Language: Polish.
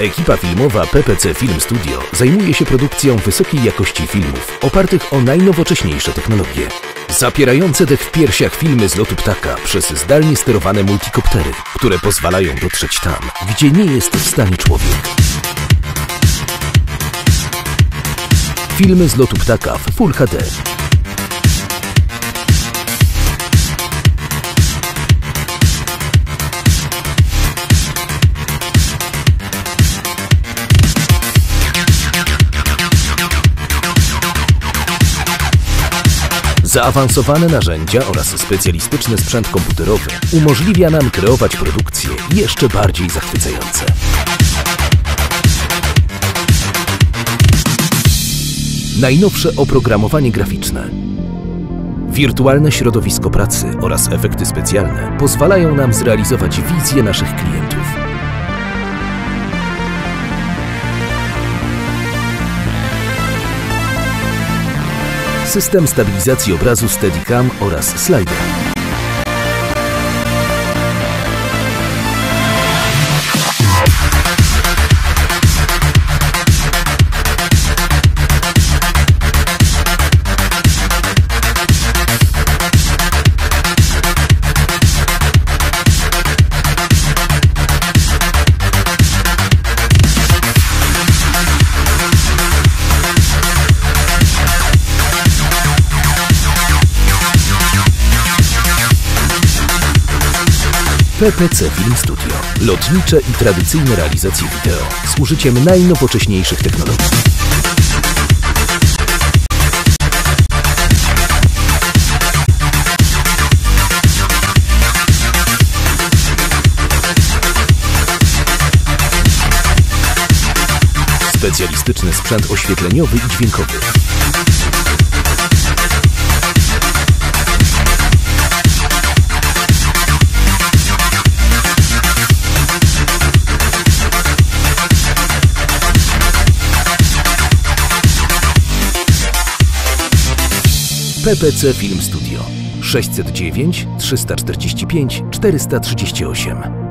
Ekipa filmowa PPC Film Studio zajmuje się produkcją wysokiej jakości filmów opartych o najnowocześniejsze technologie. Zapierające dech w piersiach filmy z lotu ptaka przez zdalnie sterowane multikoptery, które pozwalają dotrzeć tam, gdzie nie jest w stanie człowiek. Filmy z lotu ptaka w Full HD. Zaawansowane narzędzia oraz specjalistyczny sprzęt komputerowy umożliwia nam kreować produkcje jeszcze bardziej zachwycające. Najnowsze oprogramowanie graficzne, wirtualne środowisko pracy oraz efekty specjalne pozwalają nam zrealizować wizję naszych klientów. System stabilizacji obrazu Steadicam oraz slider. PPC Film Studio. Lotnicze i tradycyjne realizacje wideo z użyciem najnowocześniejszych technologii. Specjalistyczny sprzęt oświetleniowy i dźwiękowy. PPC Film Studio. 609 345 438